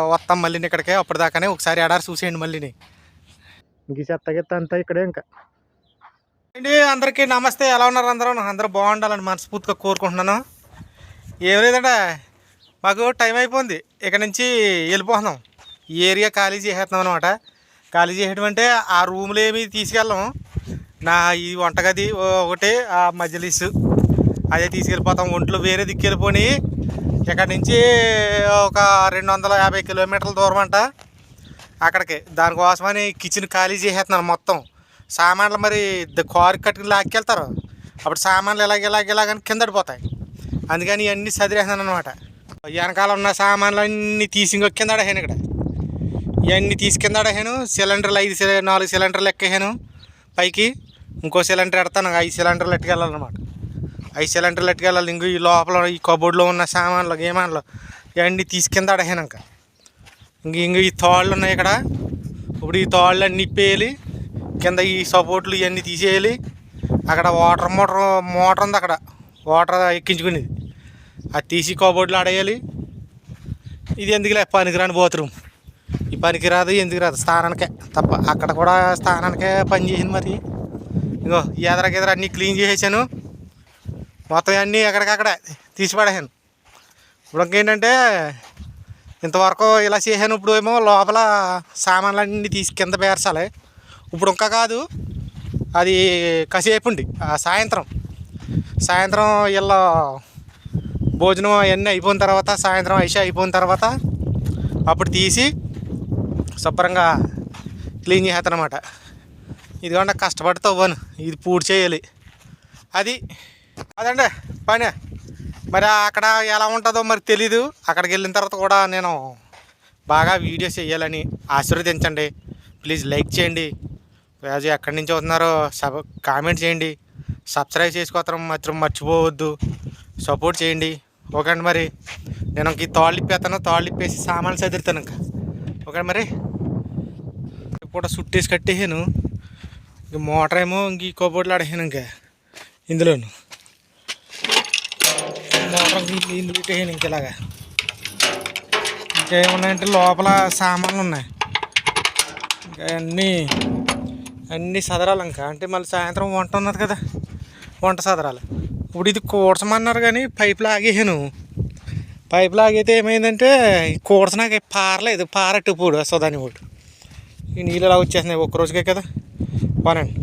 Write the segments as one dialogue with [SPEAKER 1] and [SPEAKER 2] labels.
[SPEAKER 1] వస్తాం మళ్ళీ ఇక్కడికే అప్పటిదాకానే ఒకసారి ఎడారి చూసేయండి మళ్ళీని. ఇంక చెత్త గిత్త అంతా ఇక్కడే ఇంకా. అండి అందరికీ నమస్తే ఎలా ఉన్నారు అందరూ? అందరూ బాగుండాలని మనస్ఫూర్తిగా కోరుకుంటున్నాను. ఏం లేదంటే మాకు టైం అయిపోయింది ఇక్కడ నుంచి వెళ్ళిపోతున్నాం. ఈ ఏరియా ఖాళీ చేసేస్తున్నాం అనమాట ఖాళీ చేయడం అంటే ఆ రూమ్లో ఏమి తీసుకెళ్ళము. నా ఈ వంటగది ఒకటి ఆ మజ్లిస్. అదే తీసుకెళ్ళిపోతాం ఒంట్లో వేరే దిక్కెళ్ళిపోయి ఇక్కడ నుంచి ఒక రెండు వందల యాభై కిలోమీటర్ల దూరం అంట. అక్కడికి. దానికోసమని కిచెన్ ఖాళీ చేసేస్తున్నాను మొత్తం. సామాన్లు మరి ద- కారు కట్టుకుని లాక్కెళ్తారు. అప్పుడు సామాన్లు ఇలాగ ఇలాగ ఇలాగని కింద పడిపోతాయి అందుకని ఇవన్నీ చదివేస్తున్నాను అనమాట వెనకాల ఉన్న సామాన్లు అన్నీ తీసి ఇంకో కింద ఇక్కడ. ఇవన్నీ తీసి అడహాను సిలిండర్లు ఐదు సిలి- నాలుగు సిలిండర్లు ఎక్కేసాను. పైకి ఇంకో సిలిండర్ ఎడతాను. ఐదు సిలిండర్లు ఎట్టుకెళ్ళాలన్నమాట. ఐదు సిలిండర్లు ఎట్టుకెళ్ళాలి? ఇంక ఈ లోపల ఈ కబోర్డ్లో ఉన్న సామాన్లు గేమాన్లు ఇవన్నీ తీసుకింద కింద ఇంక ఇంక ఈ తోళ్ళు ఉన్నాయి ఇక్కడ. ఇప్పుడు ఈ తోళ్ళు అన్నీ ఇప్పేయాలి కింద ఈ సపోర్ట్లు ఇవన్నీ తీసేయాలి. అక్కడ వాటర్ మోటర్ మోటర్ ఉంది అక్కడ. వాటర్ ఎక్కించుకునేది. అది తీసి కబోర్డ్లు ఆడేయాలి. ఇది ఎందుకులే పనికిరాని బాత్రూమ్. ఈ పనికిరాదు ఎందుకు రాదు? స్థానానికే తప్ప. అక్కడ కూడా స్థానానికే పని చేసింది మరి. ఇంకో ఎదరకెదర అన్నీ క్లీన్ చేసేసాను. మొత్తం అన్నీ ఎక్కడికక్కడే తీసి పడేసాను ఇప్పుడు ఇంకేంటంటే ఇంతవరకు ఇలా చేశాను ఇప్పుడు ఏమో లోపల సామాన్లన్నీ తీసి కింద పేర్చాలి. ఇప్పుడు ఇంకా కాదు అది కాసేపు ఉండి సాయంత్రం. సాయంత్రం ఇలా భోజనం అవన్నీ అయిపోయిన తర్వాత సాయంత్రం ఐషా అయిపోయిన తర్వాత అప్పుడు తీసి శుభ్రంగా క్లీన్ చేస్తానమాట ఇదిగోండి కష్టపడితే తవ్వాను ఇది పూర్తి చేయాలి. అది అదండి పని. మరి అక్కడ ఎలా ఉంటుందో మరి తెలీదు. అక్కడికి వెళ్ళిన తర్వాత కూడా నేను బాగా వీడియోస్ చేయాలని ఆశీర్వదించండి. ప్లీజ్ లైక్ చేయండి. రాజు ఎక్కడి నుంచి వస్తున్నారో సబ్ కామెంట్ చేయండి. సబ్స్క్రైబ్ చేసుకోవడం మాత్రం మర్చిపోవద్దు. సపోర్ట్ చేయండి. ఓకే అండి మరి. నేను ఇంక ఈ తాళ్ళు ఇప్పేస్తాను. తాళ్ళు ఇప్పేసి సామాన్లు చదువుతాను ఇంకా. ఓకే మరి. పూట సుట్టేసి కట్టేసాను. ఇంక మోటార్ ఏమో ఇంక ఈ కబోర్డ్లో ఆడేసాను ఇంకా. ఇందులోను. మోటార్ వీళ్ళు వీళ్ళు పెట్టేసాను ఇంక ఇలాగా ఇంకేమున్నాయంటే లోపల సామాన్లు ఉన్నాయి. ఇంకా అన్నీ అన్నీ సదరాలి ఇంకా. అంటే మళ్ళీ సాయంత్రం వంట ఉన్నది కదా వంట సదరాలి. ఇప్పుడు ఇది కూర్చమన్నారు కానీ పైపులు లాగేసాను. పైప్ లాగైతే ఏమైందంటే ఈ పారలేదు పారట్టు పూడు సోదాని పూడు ఈ నీళ్ళు ఇలా వచ్చేస్తున్నాయి ఒక్క రోజుకే కదా? పనండి.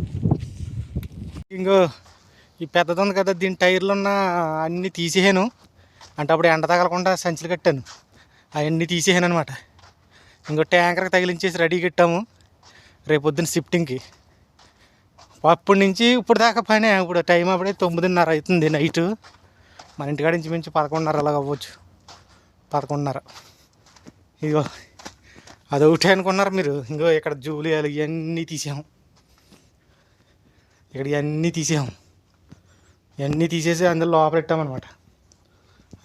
[SPEAKER 1] ఇంకో ఈ పెద్దది ఉంది కదా దీని టైర్లు ఉన్న అన్నీ తీసేసాను అంటే అప్పుడు ఎండ తగలకుండా సంచులు కట్టాను. అవన్నీ తీసేసాను అనమాట ఇంకో ట్యాంకర్కి తగిలించేసి రెడీ కట్టాము. రేపు పొద్దున్న షిఫ్టింగ్కి. అప్పటి నుంచి ఇప్పుడు దాకా పనే. ఇప్పుడు టైం అప్పుడే తొమ్మిదిన్నర అవుతుంది నైట్. మన ఇంటికాడ నుంచి మించి పదకొండున్నర అలాగ అవ్వచ్చు. పదకొండున్నర. ఇదిగో అదొకటే అనుకున్నారు మీరు. ఇంకో ఇక్కడ జూలియాలు ఇవన్నీ తీసాము ఇక్కడ ఇవన్నీ తీసాము అన్నీ తీసేసి అందులో లోపల పెట్టామన్నమాట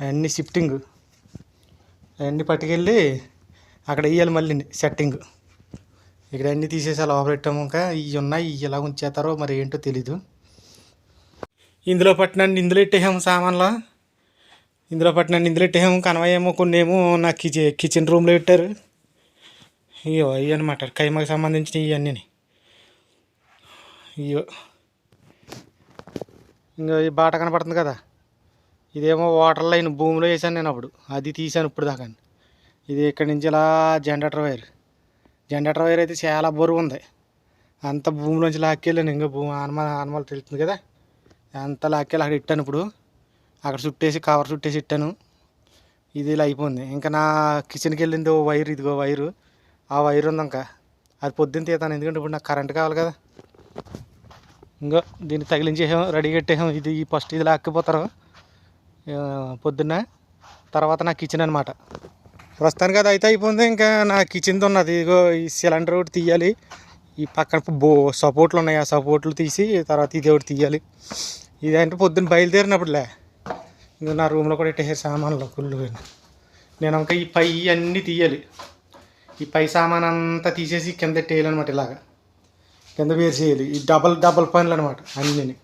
[SPEAKER 1] అవన్నీ షిఫ్టింగ్ అవన్నీ పట్టుకెళ్ళి అక్కడ వేయాలి మళ్ళీ సెట్టింగ్ ఇక్కడ అన్నీ తీసేసి అలా లోపల పెట్టాము ఇంకా. ఇవి ఉన్నాయి ఇవి ఎలా ఉంచేస్తారో మరి ఏంటో తెలీదు. ఇందులో పట్టినండి ఇందులో పెట్టేసాము సామాన్లు. ఇందులో పట్టినండి ఇందులో పెట్టేసాము కనవయ్యేమో కొన్ని ఏమో నా కిచెన్ కిచెన్ రూమ్లో పెట్టారు. ఇవో ఇవి అనమాట కైమాకి సంబంధించిన ఇవన్నీ ఇవో ఇంకా ఈ బాట కనపడుతుంది కదా? ఇదేమో వాటర్ లైన్ భూమిలో వేసాను నేను అప్పుడు. అది తీసాను ఇప్పుడు దాకా ఇది ఇక్కడి నుంచి ఇలా జనరేటర్ వైర్. జనరేటర్ వైర్ అయితే చాలా బరువు ఉంది అంత భూమిలోంచి లాక్కెళ్ళాను ఇంకా భూమి ఆనమ ఆనమాలు తెలుస్తుంది కదా? అంత లాక్కెళ్ళి అక్కడ ఇట్టాను ఇప్పుడు. అక్కడ చుట్టేసి కవర్ చుట్టేసి ఇట్టాను. ఇది ఇలా అయిపోయింది. ఇంకా నా కిచెన్కి వెళ్ళింది ఓ వైర్ ఇదిగో వైరు. ఆ వైర్ ఉంది ఇంకా. అది పొద్దున్న తీతాను. ఎందుకంటే ఇప్పుడు నాకు కరెంట్ కావాలి కదా. ఇంకా దీన్ని తగిలించేసాం రెడీ కట్టేసాం ఇది ఫస్ట్ ఇది లాక్కిపోతారు. పొద్దున్న తర్వాత నా కిచెన్ అనమాట ప్రస్తుతానికి అది అయితే అయిపోయింది ఇంకా నా కిచెన్తో ఉన్నది. ఇదిగో ఈ సిలిండర్ ఒకటి తీయాలి. ఈ పక్కన బో సపోర్ట్లు ఉన్నాయి. ఆ సపోర్ట్లు తీసి తర్వాత ఇది ఒకటి తీయాలి. ఇదంటే పొద్దున్న బయలుదేరినప్పుడులే. ఇంకా నా రూమ్లో కూడా ఇట్టేసే సామాన్లు కుళ్ళు నేను ఇంకా ఈ పై అన్నీ తీయాలి. ఈ పై సామాన్ అంతా తీసేసి కింద పెట్టేయాలన్నమాట ఇలాగా. కింద వేరు చేయాలి ఈ డబల్ డబల్ పనులు అనమాట అన్నీ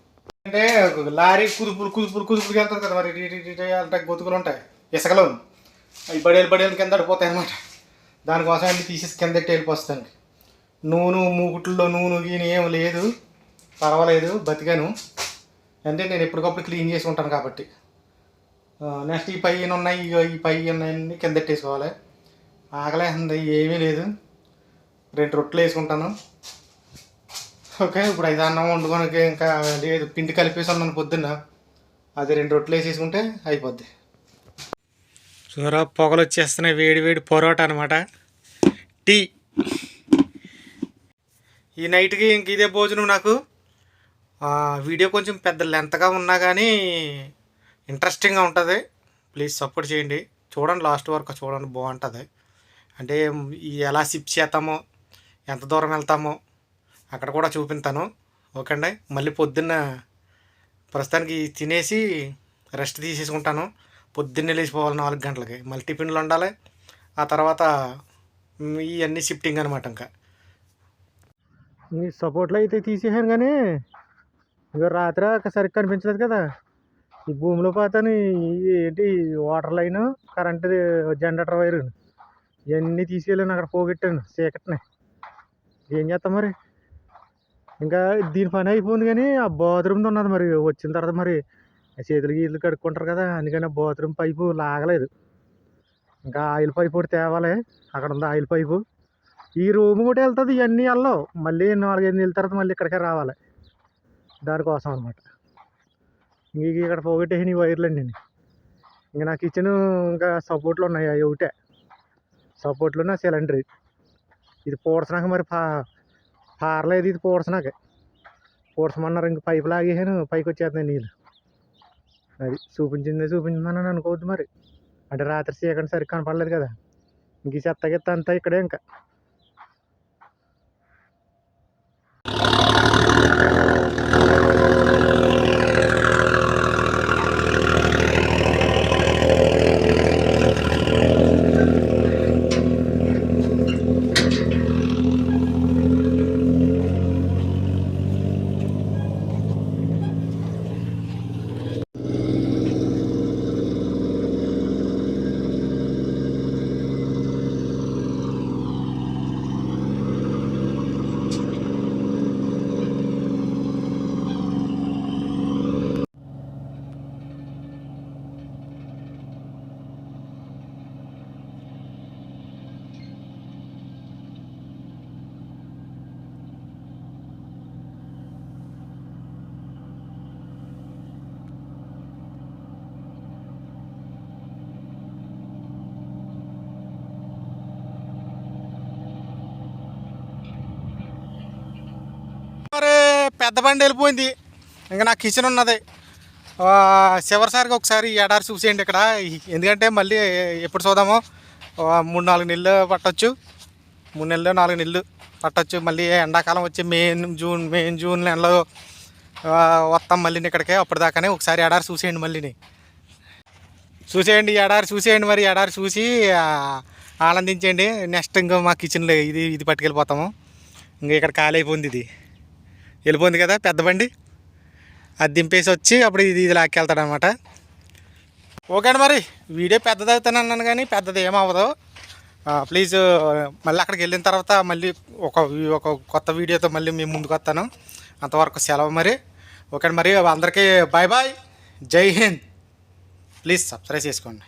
[SPEAKER 1] అంటే ఒక లారీ కుదుపులు కుదుపులు కుదుపులు వెళ్తుంది కదా మరి. ఇటు అంటే గొతుకులు ఉంటాయి. ఇసుకలో. అవి బడేలు బడేలు కింద అడిపోతాయి అనమాట దానికోసం అన్ని తీసేసి కింద పెట్టి వెళ్ళిపోస్తాను నూనె మూకుట్లో నూనె గీని ఏం లేదు. పర్వాలేదు బతికాను. అంటే నేను ఎప్పటికప్పుడు క్లీన్ చేసుకుంటాను కాబట్టి. నెక్స్ట్ ఈ పైన ఉన్నాయి? ఇగో ఈ పై ఉన్నాయన్నీ కింద పెట్టేసుకోవాలి ఆకలేస్తుంది ఏమీ లేదు. రెండు రొట్టెలు వేసుకుంటాను. ఓకే ఇప్పుడు ఐదు అన్నం వండుకోనికి ఇంకా లేదు పిండి కలిపేసి ఉన్నాను పొద్దున్న. అది రెండు రొట్టెలు వేసేసుకుంటే అయిపోద్ది. చూరా పొగలు వచ్చేస్తున్నాయి వేడి వేడి పొరోటా అనమాట టీ. ఈ నైట్కి ఇంక ఇదే భోజనం నాకు. వీడియో కొంచెం పెద్ద లెంతగా ఉన్నా కానీ ఇంట్రెస్టింగ్గా ఉంటుంది. ప్లీజ్ సపోర్ట్ చేయండి. చూడండి లాస్ట్ వరకు చూడండి బాగుంటుంది. అంటే ఎలా సిప్ చేస్తామో ఎంత దూరం వెళ్తామో అక్కడ కూడా చూపిస్తాను ఓకే అండి మళ్ళీ పొద్దున్న ప్రస్తుతానికి తినేసి రెస్ట్ తీసేసుకుంటాను. పొద్దున్నే లేచిపోవాలి నాలుగు గంటలకి. మళ్ళీ టిఫిన్లు ఉండాలి ఆ తర్వాత ఇవన్నీ షిఫ్టింగ్ అనమాట ఇంకా. సపోర్ట్లో అయితే తీసేసాను కానీ ఇక రాత్రి సరిగ్గా కనిపించలేదు కదా. ఈ భూమిలో పోతాను ఏంటి water line current generator wire ఇవన్నీ తీసుకెళ్ళాను అక్కడ పోగొట్టాను చీకటిని. ఏం చేస్తాం మరి? ఇంకా దీని పని అయిపోయింది కానీ ఆ బాత్రూమ్ది ఉన్నది మరి వచ్చిన తర్వాత మరి చేతులు గీతులు కడుక్కుంటారు కదా అందుకని ఆ బాత్రూమ్ పైపు లాగలేదు. ఇంకా ఆయిల్ పైపు ఒకటి తేవాలి అక్కడ ఉంది ఆయిల్ పైపు. ఈ రూమ్ కూడా వెళ్తుంది ఇవన్నీ వెళ్ళవు. మళ్ళీ నాలుగైదు నెలల తర్వాత మళ్ళీ ఇక్కడికే రావాలి. దానికోసం అనమాట ఇంక ఇక్కడ పోగొట్టేసిన ఈ వైర్లు అండి ఇంకా నా కిచెన్ ఇంకా సపోర్ట్లు ఉన్నాయి అవి ఒకటే. సపోర్ట్లు నా సిలిండర్. ఇది పూడ్చనాక మరి పా పారలేదు ఇది పూడ్చనాక. పూడ్చమన్నారు ఇంక పైపు లాగేసాను పైకి వచ్చేస్తున్నాయి నీళ్ళు అది చూపించిందే చూపించిందని అనుకోవద్దు మరి. అంటే రాత్రి చీకటి సరిగ్గా కనపడలేదు కదా. ఇంక ఈ చెత్త గిత్త అంతా ఇక్కడే ఇంకా మరి పెద్ద బండి వెళ్ళిపోయింది. ఇంకా నా కిచెన్ ఉన్నది. ఆ, చివరిసారిగా ఒకసారి ఈ ఎడారి చూసేయండి ఇక్కడ. ఎందుకంటే మళ్ళీ ఎప్పుడు చూద్దామో. మూడు నాలుగు నెలలు పట్టొచ్చు. మూడు నెలలు నాలుగు నెలలు పట్టొచ్చు. మళ్ళీ ఎండాకాలం వచ్చి మే జూన్ మే జూన్ నెలలో వస్తాం మళ్ళీ ఇక్కడికే. అప్పటిదాకానే ఒకసారి ఎడారి చూసేయండి మళ్ళీని చూసేయండి ఎడారి చూసేయండి మరి. ఎడారి చూసి ఆనందించండి నెక్స్ట్ ఇంకా మా కిచెన్లో ఇది ఇది పట్టుకెళ్ళిపోతాము. ఇంకా ఇక్కడ ఖాళీ అయిపోయింది ఇది. వెళ్ళిపోయింది కదా పెద్ద బండి. అది దింపేసి వచ్చి అప్పుడు ఇది ఇది లాక్కెళ్తాడు అనమాట ఓకే అండి మరి? వీడియో పెద్దది అవుతాను అన్నాను కానీ పెద్దది ఏమవ్వదు ప్లీజ్ మళ్ళీ అక్కడికి వెళ్ళిన తర్వాత మళ్ళీ ఒక ఒక కొత్త వీడియోతో మళ్ళీ మేము ముందుకు వస్తాను. అంతవరకు సెలవు మరి. ఓకే అండి మరి? అందరికీ బాయ్ బాయ్ జై హింద్. ప్లీజ్ సబ్స్క్రైబ్ చేసుకోండి.